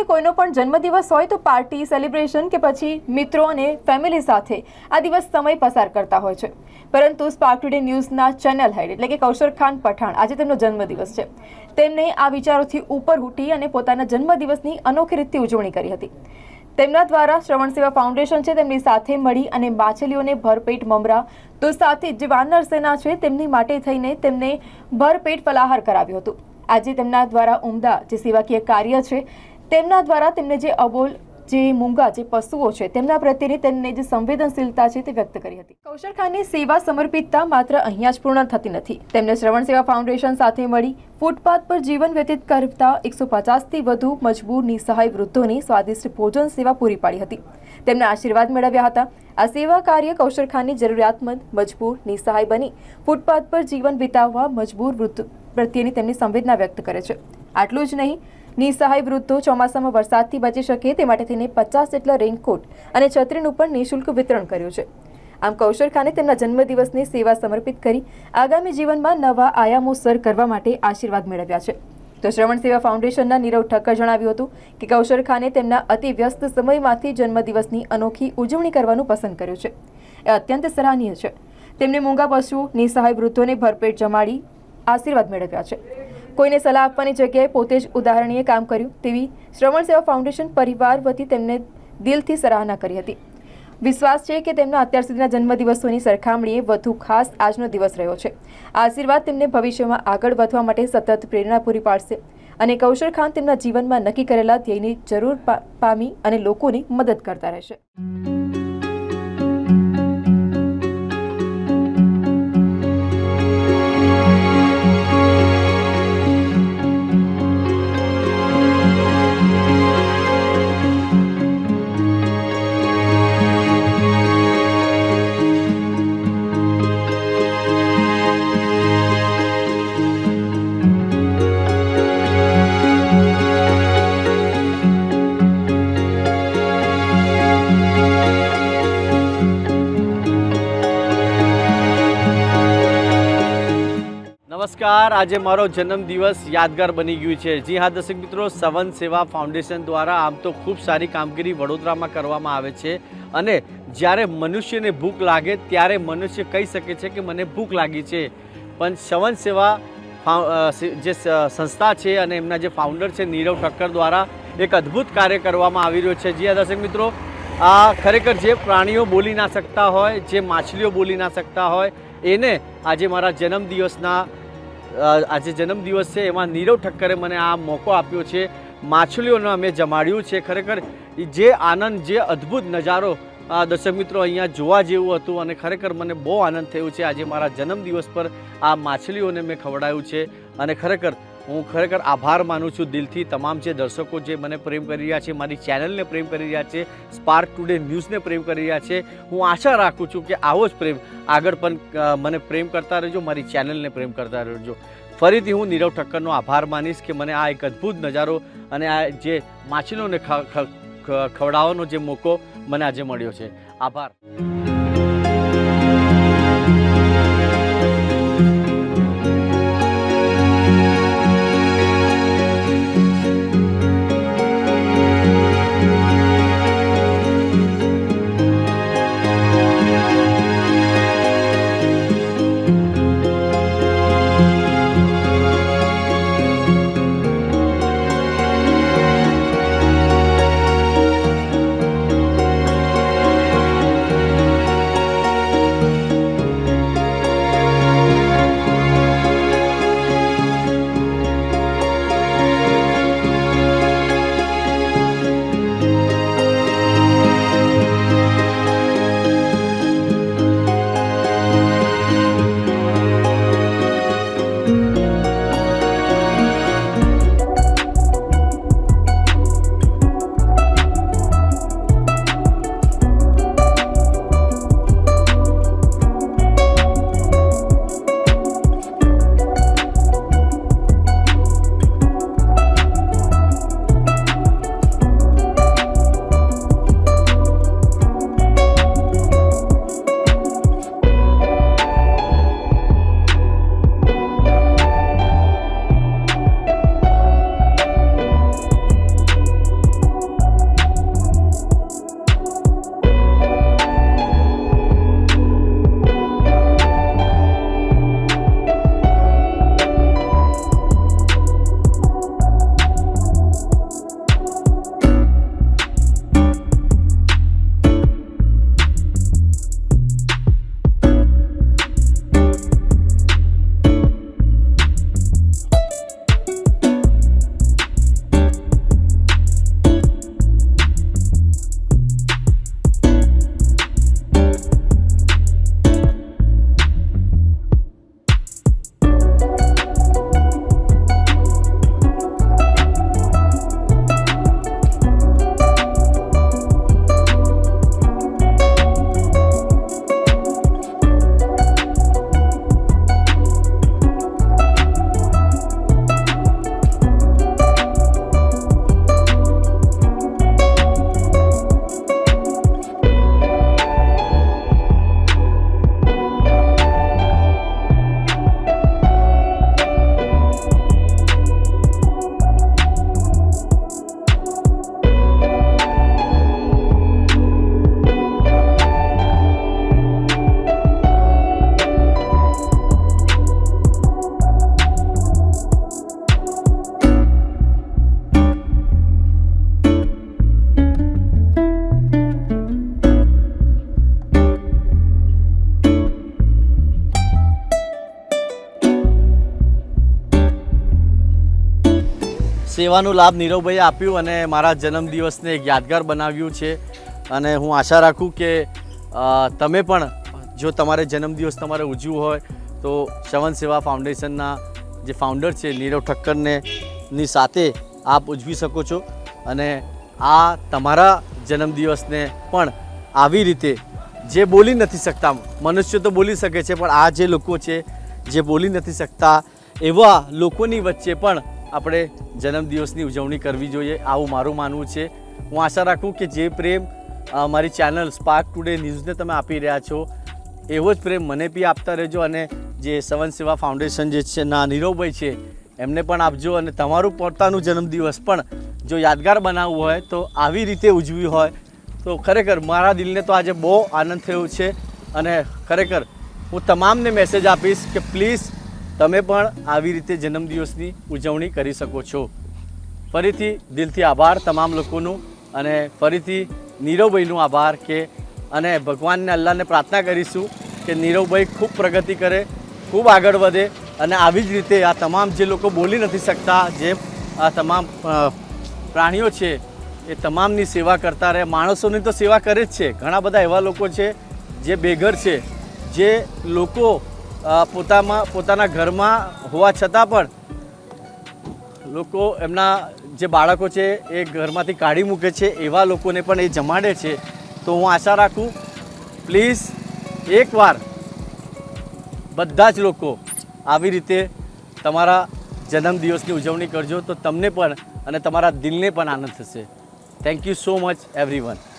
રીતે કોઈનો પણ જન્મદિવસ હોય તો પાર્ટી, સેલિબ્રેશન કે પછી મિત્રો અને ફેમિલી સાથે આ દિવસ સમય પસાર કરતા હોય છે. પરંતુ સ્પાર્ક ટુડે ન્યૂઝના ચેનલ હેડ એટલે કે કૌશર ખાન પઠાણ આજે તેમનો જન્મદિવસ છે. તેમને આ વિચારોથી ઉપર ઉઠી અને પોતાના જન્મદિવસની અનોખી રીતે ઉજવણી કરી હતી. તેમના દ્વારા શ્રવણ સેવા ફાઉન્ડેશન છે તેમની સાથે મળી અને માછલીઓને ભરપેટ મમરા તો સાથે જે વાનર સેના છે તેમની માટે થઈને તેમને ભરપેટ ફલાહાર કરાવ્યું હતું. આજે તેમના દ્વારા ઉમદા જે સેવાકીય કાર્ય છે તેમના દ્વારા તેમને જે અબોલ, જે મૂંગા, જે પશુઓ છે, તેમના પ્રત્યેની તેમની જે સંવેદનશીલતા છે તે વ્યક્ત કરી હતી. કૌશલ ખાનની સેવા સમર્પિતતા માત્ર અહીંયા જ પૂર્ણ થતી નથી. તેમને શ્રવણ સેવા ફાઉન્ડેશન સાથે મળી, ફૂટપાથ પર જીવન વ્યતીત કરતા એકસો પચાસથી વધુ મજબૂર, નિસહાય વૃદ્ધોની સ્વાદિષ્ટ ભોજન સેવા પૂરી પાડી હતી. તેમના આશીર્વાદ મેળવ્યા હતા. આ સેવા કાર્ય કૌશલ ખાનની જરૂરિયાતમંદ, મજબૂર, નિસહાય બની, ફૂટપાથ પર જીવન વિતાવવા મજબૂર વૃદ્ધ પ્રત્યેની તેમની સંવેદના વ્યક્ત કરે છે. આટલું જ નહીં નિસહાય વૃદ્ધો ચોમાસામાં વરસાદથી બચી શકે તે માટે થઈને પચાસ જેટલા રેઇનકોટ અને છત્રીનું પણ નિઃશુલ્ક વિતરણ કર્યું છે. આમ કૌશલ ખાને તેમના જન્મદિવસની સેવા સમર્પિત કરી આગામી જીવનમાં નવા આયામો સર કરવા માટે આશીર્વાદ મેળવ્યા છે. તો શ્રવણ સેવા ફાઉન્ડેશનના નીરવ ઠક્કર જણાવ્યું હતું કે કૌશલ ખાને તેમના અતિ વ્યસ્ત સમયમાંથી જન્મદિવસની અનોખી ઉજવણી કરવાનું પસંદ કર્યું છે. એ અત્યંત સરાહનીય છે. તેમણે મૂંગા પશુઓ નિસહાય વૃદ્ધોને ભરપેટ જમાડી આશીર્વાદ મેળવ્યા છે. કોઈને સલાહ આપવાની જગ્યાએ પોતે જ ઉદાહરણીય કામ કર્યું તેવી શ્રવણ સેવા ફાઉન્ડેશન પરિવાર વતી તેમને દિલથી સરાહના કરી હતી. વિશ્વાસ છે કે તેમના અત્યાર સુધીના જન્મદિવસોની સરખામણીએ વધુ ખાસ આજનો દિવસ રહ્યો છે. આશીર્વાદ તેમને ભવિષ્યમાં આગળ વધવા માટે સતત પ્રેરણા પૂરી પાડશે અને કૌશલ ખાન તેમના જીવનમાં નક્કી કરેલા ધ્યેયની જરૂર પામી અને લોકોની મદદ કરતા રહેશે. નમસ્કાર. આજે મારો જન્મદિવસ યાદગાર બની ગયું છે. જી હા, દર્શક મિત્રો, સવન સેવા ફાઉન્ડેશન દ્વારા આમ તો ખૂબ સારી કામગીરી વડોદરામાં કરવામાં આવે છે અને જ્યારે મનુષ્યને ભૂખ લાગે ત્યારે મનુષ્ય કહી શકે છે કે મને ભૂખ લાગી છે. પણ સવન સેવા જે સંસ્થા છે અને એમના જે ફાઉન્ડર છે નીરવ ઠક્કર દ્વારા એક અદ્ભુત કાર્ય કરવામાં આવી રહ્યો છે. જી હા, દર્શક મિત્રો, આ ખરેખર જે પ્રાણીઓ બોલી ના શકતા હોય, જે માછલીઓ બોલી ના શકતા હોય, એને આજે મારા જન્મદિવસના આજે જન્મદિવસ છે. એમાં નીરવ ઠક્કરે મને આ મોકો આપ્યો છે. માછલીઓને અમે જમાડ્યું છે. ખરેખર જે આનંદ, જે અદ્ભુત નજારો આ દર્શક મિત્રો અહીંયા જોવા જેવું હતું અને ખરેખર મને બહુ આનંદ થયો છે. આજે મારા જન્મદિવસ પર આ માછલીઓને મેં ખવડાવ્યું છે. અને ખરેખર હું ખરેખર આભાર માનું છું દિલથી. તમામ જે દર્શકો જે મને પ્રેમ કરી રહ્યા છે, મારી ચેનલને પ્રેમ કરી રહ્યા છે સ્પાર્ક ટુડે ન્યૂઝને પ્રેમ કરી રહ્યા છે, હું આશા રાખું છું કે આવો જ પ્રેમ આગળ પણ મને પ્રેમ કરતા રહેજો, મારી ચેનલને પ્રેમ કરતા રહેજો. ફરીથી હું નીરવ ઠક્કરનો આભાર માનીશ કે મને આ એક અદ્ભુત નજારો અને આ જે માછલીઓને ખવડાવવાનો જે મોકો મને આજે મળ્યો છે. આભાર. સેવાનો લાભ નીરવભાઈએ આપ્યું અને મારા જન્મદિવસને એક યાદગાર બનાવ્યું છે. અને હું આશા રાખું કે તમે પણ, જો તમારે જન્મદિવસ તમારે ઉજવું હોય, તો શ્રવણ સેવા ફાઉન્ડેશનના જે ફાઉન્ડર છે નીરવ ઠક્કરને, ની સાથે આપ ઉજવી શકો છો. અને આ તમારા જન્મદિવસને પણ આવી રીતે, જે બોલી નથી શકતા, મનુષ્ય તો બોલી શકે છે, પણ આ જે લોકો છે, જે બોલી નથી શકતા, એવા લોકોની વચ્ચે પણ આપણે જન્મદિવસની ઉજવણી કરવી જોઈએ, આવું મારું માનવું છે. હું આશા રાખું કે જે પ્રેમ મારી ચેનલ સ્પાર્ક ટુડે ન્યૂઝને તમે આપી રહ્યા છો, એવો જ પ્રેમ મને બી આપતા રહેજો અને જે સવન સેવા ફાઉન્ડેશન જે છે, ના, નીરવભાઈ છે, એમને પણ આપજો અને તમારું પોતાનું જન્મદિવસ પણ જો યાદગાર બનાવવું હોય તો આવી રીતે ઉજવી હોય. તો ખરેખર મારા દિલને તો આજે બહુ આનંદ થયો છે અને ખરેખર હું તમામને મેસેજ આપીશ કે પ્લીઝ તમે પણ આવી રીતે જન્મદિવસની ઉજવણી કરી શકો છો. ફરીથી દિલથી આભાર તમામ લોકોનું અને ફરીથી નીરવભાઈનું આભાર કે અને ભગવાનને અલ્લાહને પ્રાર્થના કરીશું કે નીરવભાઈ ખૂબ પ્રગતિ કરે, ખૂબ આગળ વધે અને આવી જ રીતે આ તમામ જે લોકો બોલી નથી શકતા, જે આ તમામ પ્રાણીઓ છે એ તમામની સેવા કરતા રહે. માણસોની તો સેવા કરે જ છે. ઘણા બધા એવા લોકો છે જે બેઘર છે, જે લોકો પોતામાં પોતાના ઘરમાં હોવા છતાં પણ લોકો એમના જે બાળકો છે એ ઘરમાંથી કાઢી મૂકે છે, એવા લોકોને પણ એ જમાડે છે. તો હું આશા રાખું, પ્લીઝ એકવાર બધા જ લોકો આવી રીતે તમારા જન્મદિવસની ઉજવણી કરજો, તો તમને પણ અને તમારા દિલને પણ આનંદ થશે. Thank you so much everyone નમસ્કાર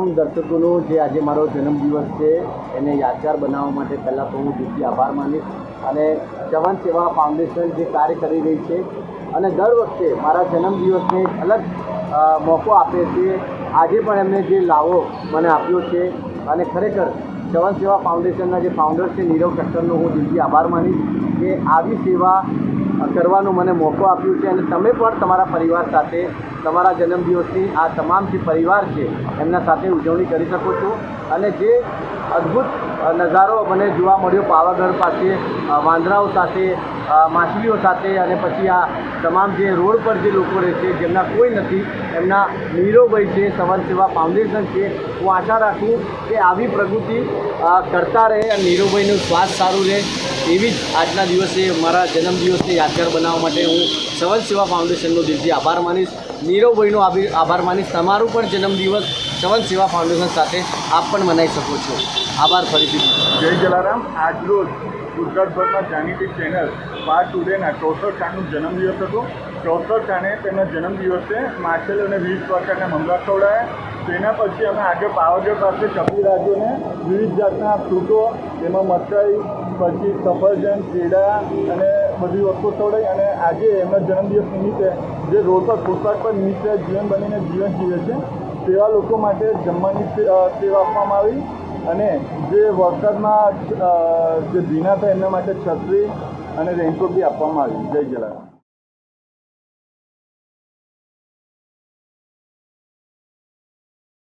તમામ દર્શકોનો જે આજે મારો જન્મદિવસ છે, એને યાદગાર બનાવવા માટે પહેલાં તો હું દિલથી આભાર માનીશ અને જવાન સેવા ફાઉન્ડેશન જે કાર્ય કરી રહી છે અને દર વખતે મારા જન્મદિવસને અલગ મોકો આપે છે. આજે પણ એમને જે લાવો મને આપ્યો છે અને ખરેખર જવાન સેવા ફાઉન્ડેશનના જે ફાઉન્ડર છે, નીરવ ઠક્કરનો હું દિલથી આભાર માનીશ કે આવી સેવા કરવાનો મને મોકો આપ્યો છે અને તમે પણ તમારા પરિવાર સાથે, તમારા જન્મદિવસની આ તમામ જે પરિવાર છે, એમના સાથે ઉજવણી કરી શકો છો. અને જે અદ્ભુત નજારો મને જોવા મળ્યો પાવાગઢ પાસે વાંદરાઓ સાથે માછલીઓ સાથે અને પછી આ તમામ જે રોડ પર જે લોકો રહે છે, જેમના કોઈ નથી, એમના નીરોભાઈ છે સવન સેવા ફાઉન્ડેશન છે, હું આશા રાખું કે આવી પ્રગતિ કરતા રહે અને નીરોભાઈનું સ્વાસ્થ્ય સારું રહે, એવી જ આજના દિવસે, મારા જન્મદિવસને યાદગાર બનાવવા માટે હું સવન સેવા ફાઉન્ડેશનનો દિલથી આભાર માનીશ. નીરવભાઈનો આભી- આભાર માનીશ. તમારું પણ જન્મદિવસ સવન સેવા ફાઉન્ડેશન સાથે આપ પણ મનાવી શકો છો. આભાર ફરીથી. જય જલારામ. આજરોજ ગુજરાતભરમાં જાણીતી ચેનલ પાર ટુડેના ચોસઠ ખાનનું જન્મદિવસ હતો. ચોસઠ ખાને તેમના જન્મદિવસે માછેલ અને વિવિધ પ્રકારના મમરા ખવડાયા. તેના પછી અમે આગળ પાવાગઢ પાસે કપિરાજોને વિવિધ જાતના ફ્રૂટો તેમાં મકાઈ, પછી સફરજન, કેળા અને બધી વસ્તુઓ ખવડાવી અને આજે એમના જન્મદિવસ નિમિત્તે જે રોડ પર પર નિત્ય જીવન બનીને જીવન જીવે છે. તેવા લોકો માટે જમવાની સેવા આપવામાં આવી અને જે વરસાદમાં જે ભીના થાય એમના માટે છત્રી અને રેઇનકોટ બી આપવામાં આવી. જય જલારામ.